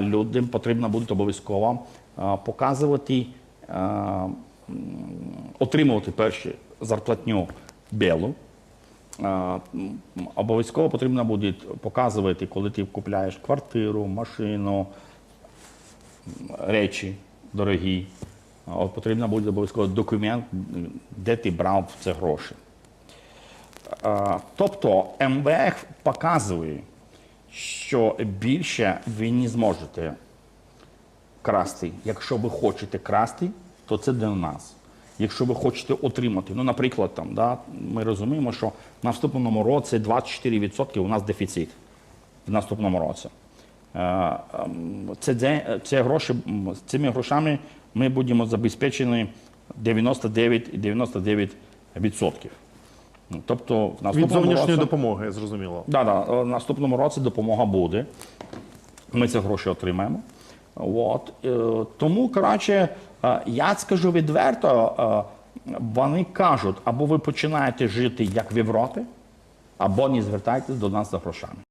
людям потрібно буде обов'язково показувати, отримувати перші зарплатню білу. Обов'язково потрібно буде показувати, коли ти купляєш квартиру, машину, речі дорогі. От потрібно буде обов'язково документ, де ти брав ці гроші. Тобто МВФ показує, що більше ви не зможете красти. Якщо ви хочете красти, то це для нас. Якщо ви хочете отримати, ну, наприклад, там, да, ми розуміємо, що в наступному році 24% у нас дефіцит в наступному році. Е, ем, Це, це гроші, цими грошами ми будемо забезпечені 99,99%. Ну, Тобто в Від зовнішньої році, допомоги, зрозуміло. да, да, в наступному році допомога буде. Ми ці гроші отримаємо. От. е, Тому, коротше, е, я скажу відверто, е, вони кажуть, або ви починаєте жити як в Європі, або не звертайтесь до нас за грошами.